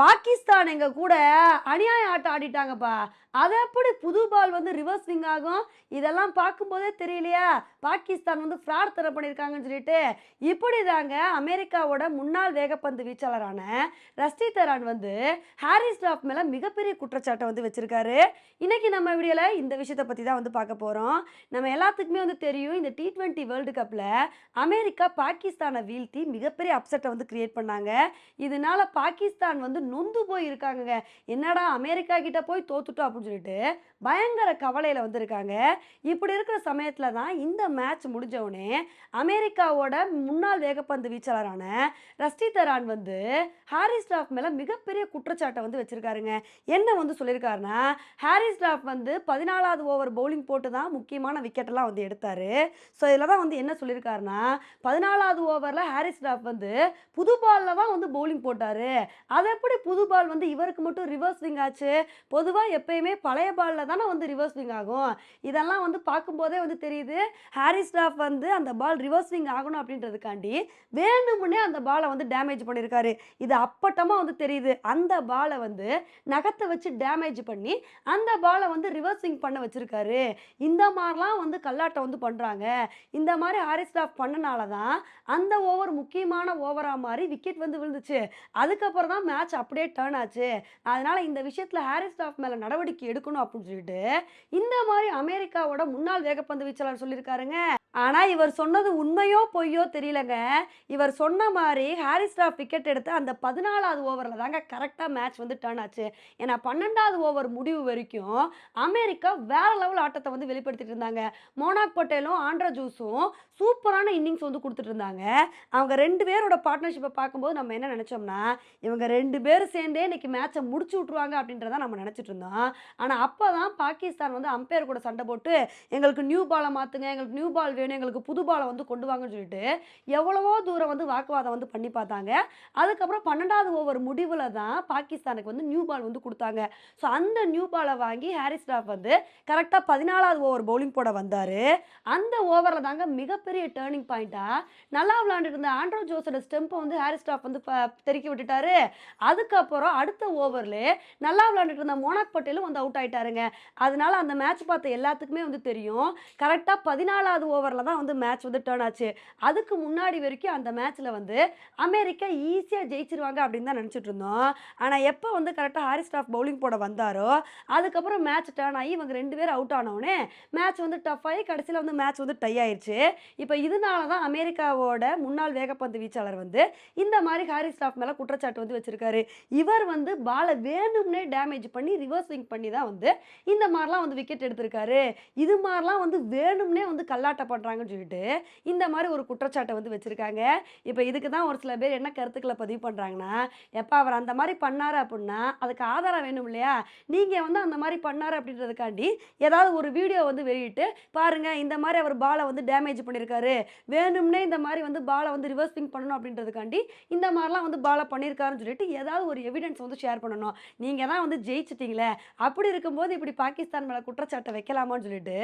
பாகிஸ்தான் எங்கள் கூட அநியாய ஆட்டம் ஆடிட்டாங்கப்பா. அது எப்படி புது பால் வந்து ரிவர்ஸ் ஸ்விங் ஆகும்? இதெல்லாம் பார்க்கும்போதே தெரியலையா? பாகிஸ்தான் வந்து ஃப்ராட் தர பண்ணியிருக்காங்கன்னு சொல்லிட்டு. இப்படி தாங்க அமெரிக்காவோட முன்னாள் வேகப்பந்து வீச்சாளரான ரஸ்டி தரான் வந்து ஹாரிஸ் டிராப் மேலே மிகப்பெரிய குற்றச்சாட்டை வந்து வச்சுருக்காரு. இன்றைக்கி நம்ம வீடியோவில் இந்த விஷயத்தை பற்றி தான் வந்து பார்க்க போகிறோம் நம்ம எல்லாத்துக்குமே வந்து தெரியும் இந்த டி ட்வெண்ட்டி வேர்ல்டு கப்பில் அமெரிக்கா பாகிஸ்தானை வீழ்த்தி மிகப்பெரிய அப்செட்டை வந்து கிரியேட் பண்ணாங்க. இதனால் பாகிஸ்தான் வந்து நொந்து போய் இருக்காங்கங்க என்னடா அமெரிக்கா கிட்ட போய் தோத்துட்டோம் அப்படின்னு சொல்லிட்டு பயங்கர கவலையில் வந்திருக்காங்க. இப்படி இருக்கிற சமயத்தில் தான் இந்த மேட்ச் முடிஞ்சவுடனே அமெரிக்காவோட முன்னாள் வேகப்பந்து வீச்சாளரான ரஸ்டி தரான் வந்து ஹாரிஸ் ஸ்டாஃப் மேலே மிகப்பெரிய குற்றச்சாட்டை வந்து வச்சுருக்காருங்க. என்ன வந்து சொல்லியிருக்காருன்னா ஹாரிஸ் டிராஃப் வந்து பதினாலாவது ஓவர் பவுலிங் போட்டு தான் முக்கியமான விக்கெட்டெல்லாம் வந்து எடுத்தார். ஸோ இதில் தான் வந்து என்ன சொல்லியிருக்காருன்னா பதினாலாவது ஓவரில் ஹாரிஸ் டிராஃப் வந்து புது பாலில் தான் வந்து பவுலிங் போட்டார். அதை எப்படி புது பால் வந்து இவருக்கு மட்டும் ரிவர்ஸ் ஸ்விங் ஆச்சு. பொதுவாக எப்பயுமே பழைய பாலில் தானே வந்து ரிவர்ஸ் ஸ்விங் ஆகும். இதெல்லாம் வந்து பார்க்கும்போதே வந்து தெரியுது. ஹாரி ஸ்டாஃப் வந்து அந்த பால் ரிவர்ஸ் ஸ்விங் ஆகணும் அப்படின்றதுக்காண்டி வேணும்னே அந்த பாலை வந்து டேமேஜ் பண்ணியிருக்காரு. இது அப்பட்டமாக வந்து தெரியுது. அந்த பாலை வந்து நகத்தை வச்சு டேமேஜ் பண்ணி அந்த பாலை வந்து ரிவர்சிங் பண்ண வச்சுருக்காரு. இந்த மாதிரிலாம் வந்து கல்லாட்டம் வந்து பண்ணுறாங்க இந்த மாதிரி ஹாரிஸ் ஸ்டாஃப் பண்ணனால தான் அந்த ஓவர் முக்கியமான ஓவராக மாதிரி விக்கெட் வந்து விழுந்துச்சு. அதுக்கப்புறம் தான் மேட்ச் அப்படியே டேர்ன் ஆச்சு. அதனால இந்த விஷயத்தில் ஹாரிஸ் ஸ்டாஃப் மேலே நடவடிக்கை எடுக்கணும் அப்படின்னு சொல்லிட்டு இந்த மாதிரி அமெரிக்காவோட முன்னாள் வேகப்பந்து வீச்சாளர் சொல்லியிருக்காருங்க. ஆனால் இவர் சொன்னது உண்மையோ பொய்யோ தெரியலங்க. இவர் சொன்ன மாதிரி ஹாரிஸ் ஸ்டாஃப் விக்கெட் எடுத்து அந்த பதினாலாவது ஓவரில் தாங்க கரெக்டாக மேட்ச் வந்து டர்ன் ஆச்சு. ஏன்னா பன்னெண்டாவது ஓவர் முடிவு வரைக்கும் அமெரிக்கா வேற லெவல் ஆட்டத்தை வந்து வெளிப்படுத்திட்டு இருந்தாங்க. மோனாக் பட்டேலும் ஆண்ட்ரா ஜூஸும் சூப்பரான இன்னிங்ஸ் வந்து கொடுத்துட்டு இருந்தாங்க. அவங்க ரெண்டு பேரோட பார்ட்னர்ஷிப்பை பார்க்கும்போது நம்ம என்ன நினச்சோம்னா இவங்க ரெண்டு பேரும் சேர்ந்தே இன்னைக்கு மேட்சை முடிச்சு விட்ருவாங்க அப்படின்றத நம்ம நினச்சிட்டு இருந்தோம். ஆனால் அப்போ தான் பாகிஸ்தான் வந்து அம்பையர் கூட சண்டை போட்டு எங்களுக்கு நியூ பாலை மாற்றுங்க எங்களுக்கு நியூ பால் வேணும் எங்களுக்கு புது பாலை வந்து கொண்டு வாங்கன்னு சொல்லிட்டு எவ்வளவோ தூரம் வந்து வாக்குவாதம் வந்து பண்ணி பார்த்தாங்க. அதுக்கப்புறம் பன்னெண்டாவது ஓவர் முடிவில் தான் பாகிஸ்தானுக்கு வந்து நியூ பால் வந்து கொடுத்தாங்க. ஸோ அந்த நியூ பாலை வாங்கி ஹாரிஸ் ஸ்டாஃப் வந்து கரெக்டாக பதினாலாவது ஓவர் பவுலிங் போட வந்தார். அந்த ஓவரில் தாங்க மிகப்பெரிய டேர்னிங் பாயிண்ட்டாக நல்லா விளாண்டுட்டு இருந்த ஆண்ட்ரோ ஜோஸோட ஸ்டெம்பை வந்து ஹாரிஸ் ஸ்டாஃப் வந்து தெருக்கி தெறிக்கி விட்டுட்டாரு. அதுக்கப்புறம் அடுத்த ஓவரில் நல்லா விளாண்டுட்டு இருந்த மோனாக் பட்டேலும் வந்து அவுட் ஆயிட்டாருங்க. அதனால அந்த மேட்ச் பார்த்த எல்லாத்துக்குமே வந்து தெரியும். கரெக்டாக பதினாலாவது ஓவர் ஓவரில் தான் வந்து மேட்ச் வந்து டேர்ன் ஆச்சு. அதுக்கு முன்னாடி வரைக்கும் அந்த மேட்ச்சில் வந்து அமெரிக்கா ஈஸியாக ஜெயிச்சிருவாங்க அப்படின்னு தான் நினச்சிட்டு இருந்தோம். ஆனால் எப்போ வந்து கரெக்டாக ஹாரிஸ் ஸ்டாஃப் பவுலிங் போட வந்தாரோ அதுக்கப்புறம் மேட்ச் டேர்ன் ஆகி இவங்க ரெண்டு பேரும் அவுட் ஆனவுடனே மேட்ச் வந்து டஃப் ஆகி கடைசியில் வந்து மேட்ச் வந்து டை ஆயிடுச்சு இப்போ இதனால தான் அமெரிக்காவோட முன்னாள் வேகப்பந்து வீச்சாளர் வந்து இந்த மாதிரி ஹாரி ஸ்டாஃப் மேலே குற்றச்சாட்டு வந்து வச்சுருக்காரு. இவர் வந்து பாலை வேணும்னே டேமேஜ் பண்ணி ரிவர்ஸ் ஸ்விங் பண்ணி தான் வந்து இந்த மாதிரிலாம் வந்து விக்கெட் எடுத்திருக்காரு. இது மாதிரிலாம் வந்து வேணும்னே வந்து கல்லாட்டப்பட பண்ணுறாங்கன்னு சொல்லிட்டு இந்த மாதிரி ஒரு குற்றச்சாட்டை வந்து வச்சுருக்காங்க. இப்போ இதுக்கு தான் ஒரு சில பேர் என்ன கருத்துக்களை பதிவு பண்ணுறாங்கன்னா எப்போ அவர் அந்த மாதிரி பண்ணார் அப்படின்னா அதுக்கு ஆதாரம் வேணும் இல்லையா? நீங்கள் வந்து அந்த மாதிரி பண்ணார் அப்படின்றதுக்காண்டி ஏதாவது ஒரு வீடியோ வந்து வெளியிட்டு பாருங்க இந்த மாதிரி அவர் பாலை வந்து டேமேஜ் பண்ணியிருக்காரு. வேணும்னே இந்த மாதிரி வந்து பாலை வந்து ரிவர்ஸ் ஸ்விங் பண்ணணும் அப்படின்றதுக்காண்டி இந்த மாதிரிலாம் வந்து பாலை பண்ணியிருக்காருன்னு சொல்லிட்டு ஏதாவது ஒரு எவிடன்ஸ் வந்து ஷேர் பண்ணணும். நீங்கள் தான் வந்து ஜெயிச்சிட்டிங்களே. அப்படி இருக்கும்போது இப்படி பாகிஸ்தான் மேலே குற்றச்சாட்டை வைக்கலாமான்னு சொல்லிட்டு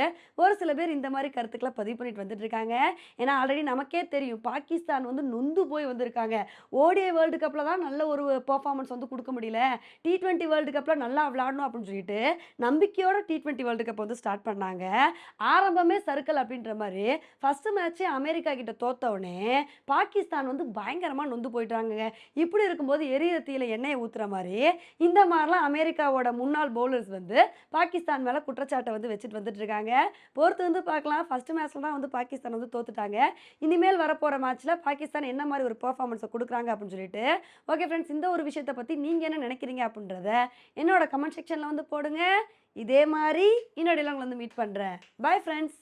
ஒரு சில பேர் இந்த மாதிரி கருத்துக்களை பதிவு பண்ணிட்டு வந்துட்டு இருக்காங்க ஏன்னா ஆல்ரெடி நமக்கே தெரியும் பாகிஸ்தான் வந்து நொந்து போய் வந்திருக்காங்க. ஓடிஐ வேர்ல்டு கப்பில் தான் நல்ல ஒரு பர்ஃபார்மன்ஸ் வந்து கொடுக்க முடியல. டி ட்வெண்ட்டி வேர்ல்டு கப்பில் நல்லா விளாடணும் அப்படின்னு சொல்லிட்டு நம்பிக்கையோட டி ட்வெண்ட்டி வேர்ல்டு கப் வந்து ஸ்டார்ட் பண்ணாங்க. ஆரம்பமே சர்க்கிள் அப்படின்ற மாதிரி ஃபஸ்ட்டு மேட்ச்சே அமெரிக்கா கிட்ட தோத்தவுடனே பாகிஸ்தான் வந்து பயங்கரமாக நொந்து போயிட்டாங்க இப்படி இருக்கும்போது எரிய தீயில எண்ணெயை ஊற்றுற மாதிரி இந்த மாதிரிலாம் அமெரிக்காவோட முன்னாள் பவுலர்ஸ் வந்து பாகிஸ்தான் மேலே குற்றச்சாட்டை வந்து வச்சுட்டு வந்துட்டு இருக்காங்க பொறுத்து வந்து பார்க்கலாம். ஃபஸ்ட்டு மேட்ச்ல தான் வந்து பாகிஸ்தான் வந்து தோத்துட்டாங்க. இனிமேல் வரப்போகிற மேட்ச்சில் பாகிஸ்தான் என்ன மாதிரி ஒரு பர்ஃபார்மன்ஸை கொடுக்குறாங்க அப்படின்னு சொல்லிட்டு ஓகே ஃப்ரெண்ட்ஸ் இந்த ஒரு விஷயத்தை பற்றி நீங்கள் என்ன நினைக்கிறீங்க அப்படின்றத என்னோட கமெண்ட் செக்ஷனில் வந்து போடுங்க. இதே மாதிரி இன்னொடையில் உங்களை வந்து மீட் பண்ணுறேன் பாய் ஃப்ரெண்ட்ஸ்